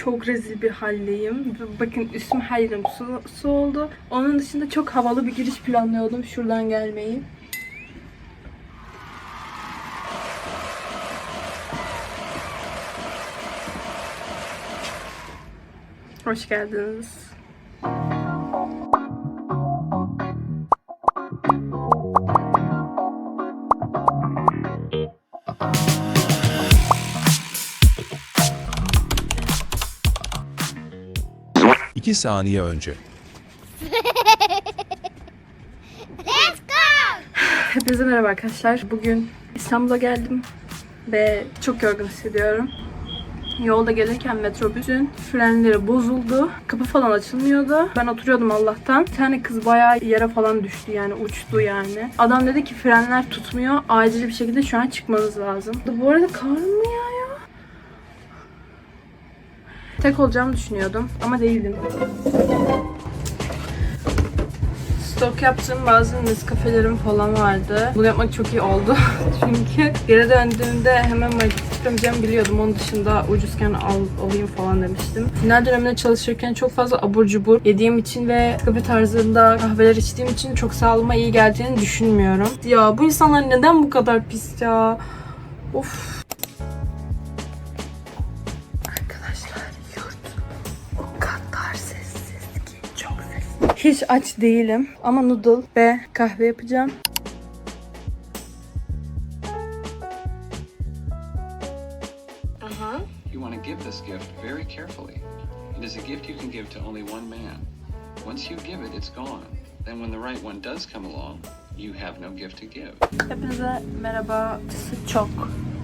çok rezil bir haldeyim. Bakın üstüm her su, su oldu. Onun dışında çok havalı bir giriş planlıyordum şuradan gelmeyi. Hoş geldiniz. İki saniye önce. Hepinize merhaba arkadaşlar. Bugün İstanbul'a geldim ve çok yorgun hissediyorum. Yolda gelirken metrobüsün frenleri bozuldu. Kapı falan açılmıyordu. Ben oturuyordum Allah'tan. Bir tane kız bayağı yere falan düştü yani uçtu yani. Adam dedi ki frenler tutmuyor. Acil bir şekilde şu an çıkmanız lazım. Bu arada kar mı yağıyor? Tek olacağımı düşünüyordum ama değildim. Stok yaptığım bazı Nescafe'lerim falan vardı. Bunu yapmak çok iyi oldu. Çünkü geri döndüğümde hemen istemeyeceğimi biliyordum. Onun dışında ucuzken al, alayım falan demiştim. Final döneminde çalışırken çok fazla abur cubur yediğim için ve Nescafe tarzında kahveler içtiğim için çok sağlığıma iyi geldiğini düşünmüyorum. Ya bu insanlar neden bu kadar pis ya? Of. Hiç aç değilim ama noodle ve kahve yapacağım. Aha. You want to give this gift very carefully. It is a gift you can give to only one man. Once you give it, it's gone. Then when the right one does come along, you have no gift to give. Hepinize merhaba. Çok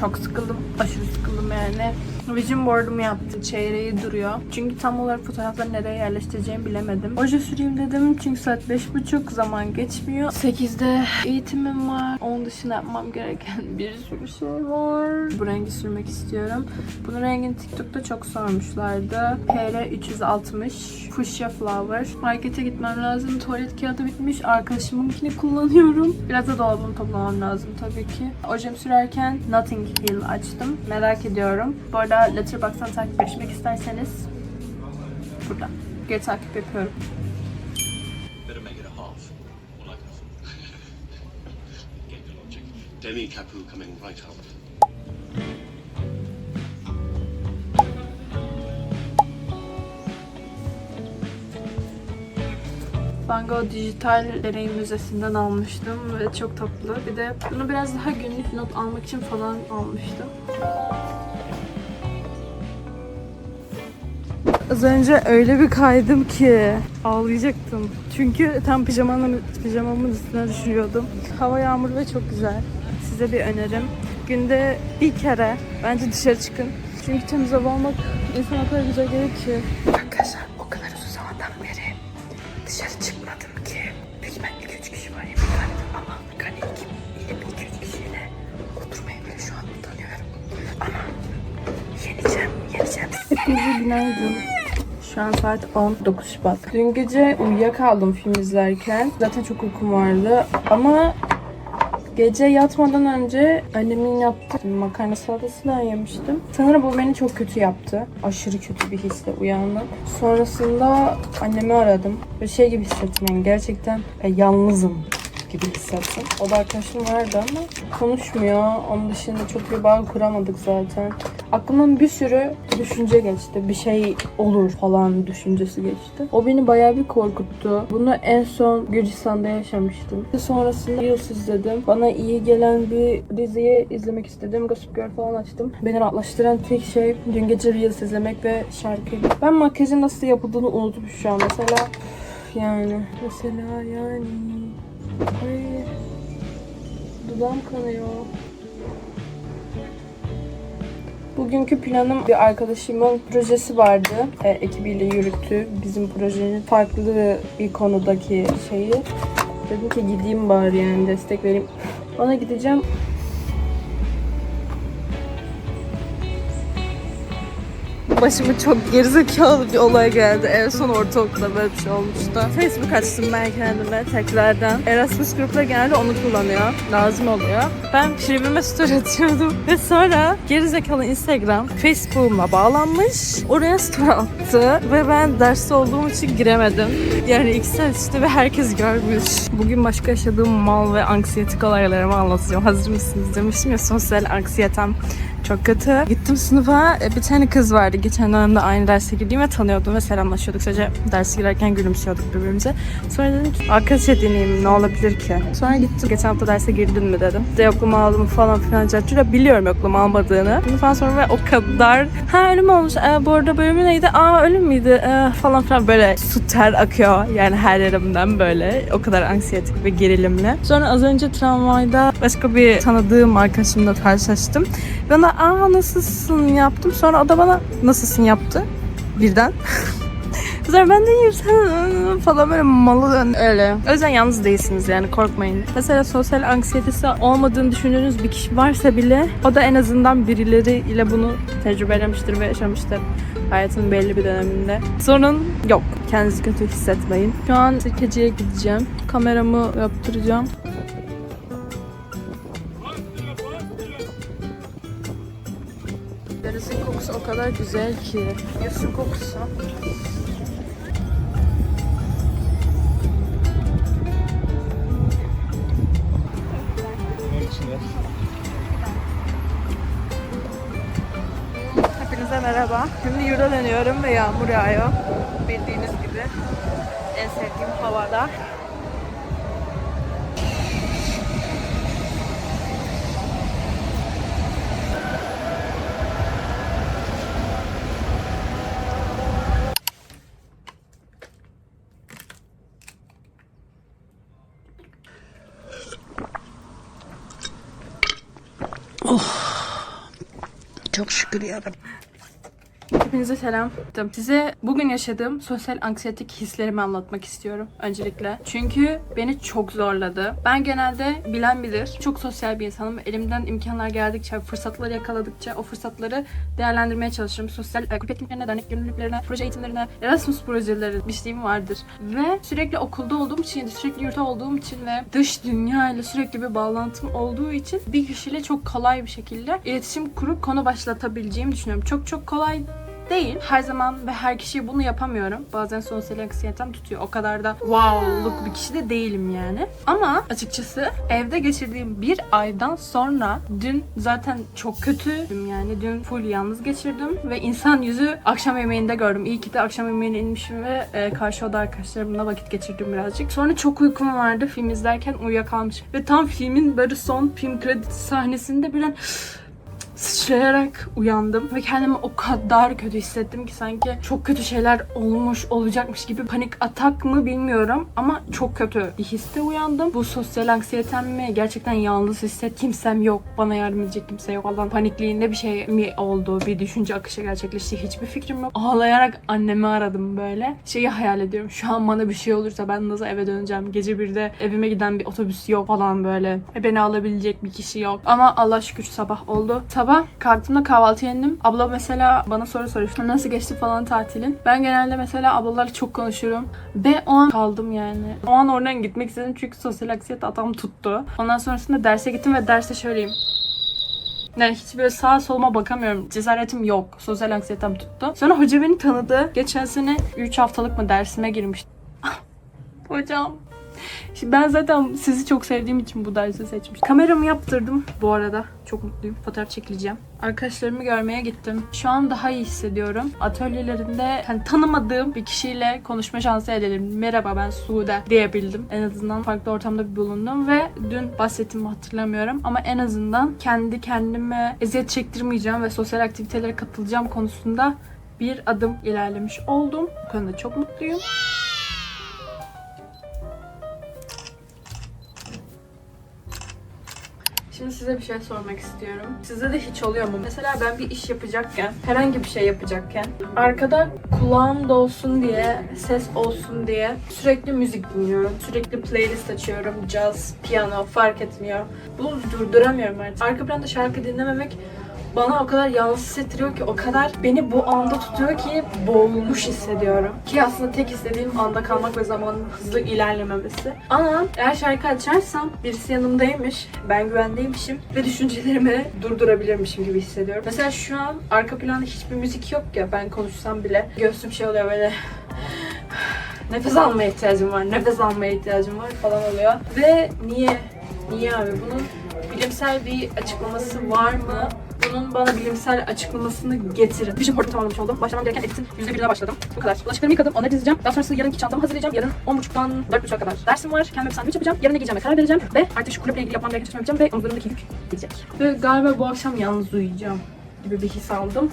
çok sıkıldım. Aşırı sıkıldım yani. Vision board'umu yaptım. Çeyreği duruyor. Çünkü tam olarak fotoğrafları nereye yerleştireceğimi bilemedim. Oje süreyim dedim. Çünkü saat 5.30 zaman geçmiyor. 8'de eğitimim var. Onun dışında yapmam gereken bir sürü şey var. Bu rengi sürmek istiyorum. Bunun rengini TikTok'ta çok sormuşlardı. PR 360 Fuchsia Flower. Markete gitmem lazım. Tuvalet kağıdı bitmiş. Arkadaşımınkini kullanıyorum. Biraz da dolabımı toplamam lazım tabii ki. Ojem sürerken Notting Hill açtım. Merak ediyorum. Bu arada Letterboxd'dan takipleşmek isterseniz burada. Geri takip yapıyorum. Demi Kapu coming right up. Van Gogh Dijital Deneyim Müzesi'nden almıştım ve çok tatlı. Bir de bunu biraz daha günlük not almak için falan almıştım. Az önce öyle bir kaydım ki ağlayacaktım. Çünkü tam pijamamın, pijamamın üstüne düşürüyordum. Hava yağmurlu ve çok güzel. Size bir önerim. Günde bir kere bence dışarı çıkın. Çünkü temiz hava almak insana o kadar güzel gelir ki. Arkadaşlar o kadar uzun zamandan beri dışarı ki. İhtimalle 2-3 kişi var yemekhane ama hani kim yine 2-3 kişiyle oturmayı bile şu an utanıyorum. Ama yeneceğim, yeneceğim. Hepinize günaydın. Şu an saat 19 Şubat. Dün gece uyuyakaldım film izlerken. Zaten çok uykum vardı ama Gece yatmadan önce annemin yaptığı makarna salatasından yemiştim. Sanırım bu beni çok kötü yaptı. Aşırı kötü bir hisle uyandım. Sonrasında annemi aradım. Ve şey gibi hissettim yani gerçekten e, yalnızım gibi hissettim. O da arkadaşım vardı ama konuşmuyor. Onun dışında çok bir bağ kuramadık zaten. Aklımdan bir sürü düşünce geçti. Bir şey olur falan düşüncesi geçti. O beni bayağı bir korkuttu. Bunu en son Gürcistan'da yaşamıştım. Sonrasında Reels izledim. Bana iyi gelen bir diziyi izlemek istedim. Gossip Girl falan açtım. Beni rahatlaştıran tek şey dün gece Reels izlemek ve şarkıydı. Ben makyajın nasıl yapıldığını unutmuş şu an. Mesela yani. Mesela yani. Ay. Dudağım kanıyor. Bugünkü planım bir arkadaşımın projesi vardı. E, ekibiyle yürüttü. Bizim projenin farklı bir konudaki şeyi. Dedim ki gideyim bari yani destek vereyim. Ona gideceğim. Başıma çok gerizekalı bir olay geldi. En son ortaokulda böyle bir şey olmuştu. Facebook açtım ben kendime tekrardan. Erasmus gruplar genelde onu kullanıyor. Lazım oluyor. Ben privime story atıyordum. Ve sonra gerizekalı Instagram Facebook'umla bağlanmış. Oraya story attı. Ve ben derste olduğum için giremedim. Yani iki işte ve herkes görmüş. Bugün başka yaşadığım mal ve anksiyetik olaylarımı anlatacağım. Hazır mısınız demiştim ya sosyal anksiyetem çok kötü. Gittim sınıfa e, bir tane kız vardı. Geçen dönemde aynı derse girdiğim ve tanıyordum ve selamlaşıyorduk. Sadece derse girerken gülümsüyorduk birbirimize. Sonra dedim ki arkadaş edineyim ne olabilir ki? Sonra gittim. Geçen hafta derse girdin mi dedim. De yoklama aldım falan filan. Cacura biliyorum yoklama almadığını. Ondan sonra ve o kadar ha ölüm olmuş. E, bu arada bölümü neydi? Aa ölüm müydü? E, falan filan böyle su ter akıyor. Yani her yerimden böyle. O kadar anksiyetik ve gerilimli. Sonra az önce tramvayda başka bir tanıdığım arkadaşımla karşılaştım. Bana aa nasılsın yaptım. Sonra o da bana nasılsın yaptı. Birden. Sonra ben de iyiyim sen falan böyle malı dön öyle. O yüzden yalnız değilsiniz yani korkmayın. Mesela sosyal anksiyetesi olmadığını düşündüğünüz bir kişi varsa bile o da en azından birileriyle bunu tecrübelemiştir ve yaşamıştır hayatının belli bir döneminde. Sorun yok. Kendinizi kötü hissetmeyin. Şu an sirkeciye gideceğim. Kameramı yaptıracağım. Derisin kokusu o kadar güzel ki. Yosun kokusu. Hepinize merhaba. Şimdi yurda dönüyorum ve yağmur yağıyor. Bildiğiniz gibi. En sevdiğim havada. Yarabbim. Hepinize selam. Size bugün yaşadığım sosyal anksiyetik hislerimi anlatmak istiyorum öncelikle. Çünkü beni çok zorladı. Ben genelde bilen bilir çok sosyal bir insanım. Elimden imkanlar geldikçe, fırsatları yakaladıkça o fırsatları değerlendirmeye çalışırım. Sosyal kulüp etkinliklerine, dernek gönüllülüklerine, proje eğitimlerine, Erasmus projeleri bir şeyim vardır. Ve sürekli okulda olduğum için, sürekli yurtta olduğum için ve dış dünya ile sürekli bir bağlantım olduğu için bir kişiyle çok kolay bir şekilde iletişim kurup konu başlatabileceğimi düşünüyorum. Çok çok kolay değil. Her zaman ve her kişiye bunu yapamıyorum. Bazen sosyal anksiyetem tutuyor. O kadar da wow'luk bir kişi de değilim yani. Ama açıkçası evde geçirdiğim bir aydan sonra dün zaten çok kötüydüm yani. Dün full yalnız geçirdim ve insan yüzü akşam yemeğinde gördüm. İyi ki de akşam yemeğine inmişim ve e, karşı oda arkadaşlarımla vakit geçirdim birazcık. Sonra çok uykum vardı film izlerken uyuyakalmışım. Ve tam filmin böyle son film kredisi sahnesinde birden sıçrayarak uyandım ve kendimi o kadar kötü hissettim ki sanki çok kötü şeyler olmuş olacakmış gibi panik atak mı bilmiyorum ama çok kötü bir histe uyandım. Bu sosyal anksiyetem mi? Gerçekten yalnız hisset. Kimsem yok. Bana yardım edecek kimse yok. Allah'ın panikliğinde bir şey mi oldu? Bir düşünce akışı gerçekleşti. Hiçbir fikrim yok. Ağlayarak annemi aradım böyle. Şeyi hayal ediyorum. Şu an bana bir şey olursa ben nasıl eve döneceğim? Gece birde evime giden bir otobüs yok falan böyle. E, beni alabilecek bir kişi yok. Ama Allah şükür sabah oldu. Sabah kartımla kahvaltı yendim. Abla mesela bana soru soruyor. "İşte Nasıl geçti falan tatilin? Ben genelde mesela ablalarla çok konuşuyorum. Ve o an kaldım yani. O an oradan gitmek istedim çünkü sosyal anksiyete adam tuttu. Ondan sonrasında derse gittim ve derste şöyleyim. Yani hiç böyle sağa soluma bakamıyorum. Cesaretim yok. Sosyal anksiyetem tuttu. Sonra hoca beni tanıdı. Geçen sene 3 haftalık mı dersime girmiştim. Ah, Hocam. Şimdi ben zaten sizi çok sevdiğim için bu dersi seçmiştim. Kameramı yaptırdım bu arada. Çok mutluyum. Fotoğraf çekileceğim. Arkadaşlarımı görmeye gittim. Şu an daha iyi hissediyorum. Atölyelerinde hani tanımadığım bir kişiyle konuşma şansı elde edildim. Merhaba ben Sude diyebildim. En azından farklı ortamda bulundum ve dün bahsettiğimi hatırlamıyorum. Ama en azından kendi kendime eziyet çektirmeyeceğim ve sosyal aktivitelere katılacağım konusunda bir adım ilerlemiş oldum. Bu konuda çok mutluyum. Şimdi size bir şey sormak istiyorum. Sizde de hiç oluyor mu? Mesela ben bir iş yapacakken, herhangi bir şey yapacakken arkada kulağım olsun diye, ses olsun diye sürekli müzik dinliyorum. Sürekli playlist açıyorum. Caz, piyano fark etmiyor. Bunu durduramıyorum artık. Arka planda şarkı dinlememek bana o kadar yalnız hissettiriyor ki o kadar beni bu anda tutuyor ki boğulmuş hissediyorum. Ki aslında tek istediğim anda kalmak ve zamanın hızlı ilerlememesi. Ama eğer şarkı açarsam birisi yanımdaymış, ben güvendeymişim ve düşüncelerimi durdurabilirmişim gibi hissediyorum. Mesela şu an arka planda hiçbir müzik yok ya ben konuşsam bile göğsüm şey oluyor böyle nefes almaya ihtiyacım var, nefes almaya ihtiyacım var falan oluyor. Ve niye? Niye abi? Bunun bilimsel bir açıklaması var mı? Bunun bana bilimsel açıklamasını getirin. Bir şey portu tamamlamış oldum. Başlamam gereken editin %1'ine başladım. Bu kadar. Bulaşıklarımı yıkadım, onları dizeceğim. Daha sonrasında yarınki çantamı hazırlayacağım. Yarın 10.30'dan 4.30'a kadar dersim var. Kendime bir sandviç yapacağım. Yarın ne giyeceğime karar vereceğim. Ve artık şu kulüple ilgili yapmam gereken çalışma yapacağım. Ve omuzlarımdaki yük gidecek. Ve galiba bu akşam yalnız uyuyacağım gibi bir his aldım.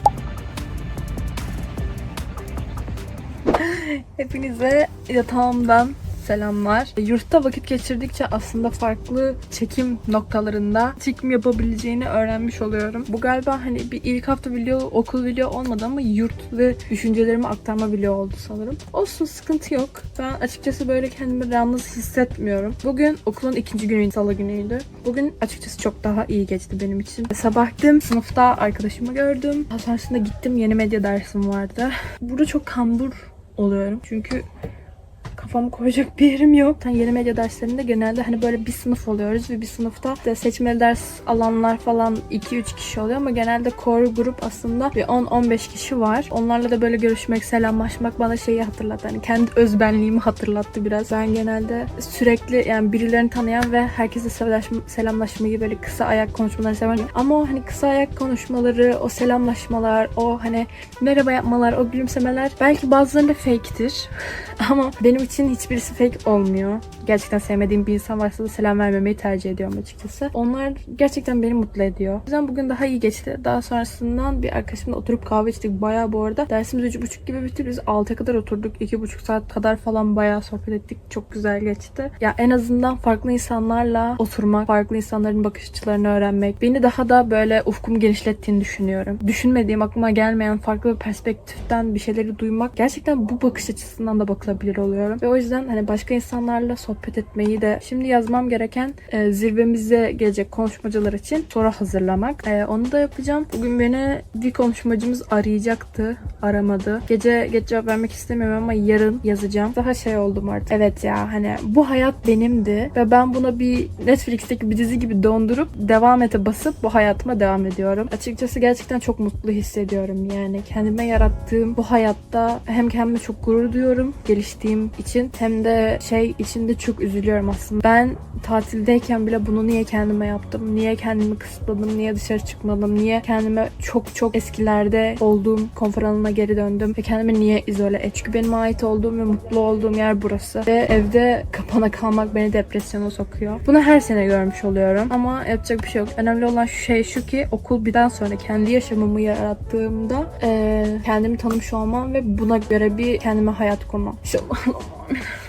Hepinize yatağımdan selamlar. Yurtta vakit geçirdikçe aslında farklı çekim noktalarında çekim yapabileceğini öğrenmiş oluyorum. Bu galiba hani bir ilk hafta video, okul video olmadı ama yurt ve düşüncelerimi aktarma video oldu sanırım. Olsun sıkıntı yok. Ben açıkçası böyle kendimi yalnız hissetmiyorum. Bugün okulun ikinci günüydü, salı günüydü. Bugün açıkçası çok daha iyi geçti benim için. Sabah gittim, sınıfta arkadaşımı gördüm. Daha sonrasında gittim, yeni medya dersim vardı. Burada çok kambur oluyorum. Çünkü kafamı koyacak bir yerim yok. Sen yeni medya derslerinde genelde hani böyle bir sınıf oluyoruz ve bir sınıfta işte seçmeli ders alanlar falan 2-3 kişi oluyor ama genelde core grup aslında bir 10-15 kişi var. Onlarla da böyle görüşmek, selamlaşmak bana şeyi hatırlattı. Hani kendi özbenliğimi hatırlattı biraz. Ben genelde sürekli yani birilerini tanıyan ve herkese selamlaşma, selamlaşmayı böyle kısa ayak konuşmaları seven. Ama o hani kısa ayak konuşmaları, o selamlaşmalar, o hani merhaba yapmalar, o gülümsemeler belki bazılarında fake'tir. Ama benim için hiçbirisi fake olmuyor. Gerçekten sevmediğim bir insan varsa da selam vermemeyi tercih ediyorum açıkçası. Onlar gerçekten beni mutlu ediyor. O yüzden bugün daha iyi geçti. Daha sonrasından bir arkadaşımla oturup kahve içtik. Bayağı bu arada. Dersimiz 3.30 gibi bitti. Biz 6'ya kadar oturduk. 2.5 saat kadar falan bayağı sohbet ettik. Çok güzel geçti. Ya en azından farklı insanlarla oturmak, farklı insanların bakış açılarını öğrenmek beni daha da böyle ufkumu genişlettiğini düşünüyorum. Düşünmediğim, aklıma gelmeyen farklı bir perspektiften bir şeyleri duymak gerçekten bu bakış açısından da bakılabilir oluyorum. Ve o yüzden hani başka insanlarla sohbet etmeyi de şimdi yazmam gereken e, zirvemize gelecek konuşmacılar için soru hazırlamak. E, onu da yapacağım. Bugün beni bir konuşmacımız arayacaktı. Aramadı. Gece geç cevap vermek istemiyorum ama yarın yazacağım. Daha şey oldum artık. Evet ya hani bu hayat benimdi ve ben buna bir Netflix'teki bir dizi gibi dondurup devam ete basıp bu hayatıma devam ediyorum. Açıkçası gerçekten çok mutlu hissediyorum yani. Kendime yarattığım bu hayatta hem kendime çok gurur duyuyorum geliştiğim için hem de şey içinde çok üzülüyorum aslında. Ben tatildeyken bile bunu niye kendime yaptım? Niye kendimi kısıtladım? Niye dışarı çıkmadım? Niye kendime çok çok eskilerde olduğum konfor alanına geri döndüm? Ve kendimi niye izole et? Çünkü benim ait olduğum ve mutlu olduğum yer burası. Ve evde kapana kalmak beni depresyona sokuyor. Bunu her sene görmüş oluyorum. Ama yapacak bir şey yok. Önemli olan şu şey şu ki okul birden sonra kendi yaşamımı yarattığımda eee, kendimi tanımış olmam ve buna göre bir kendime hayat kurmam. on.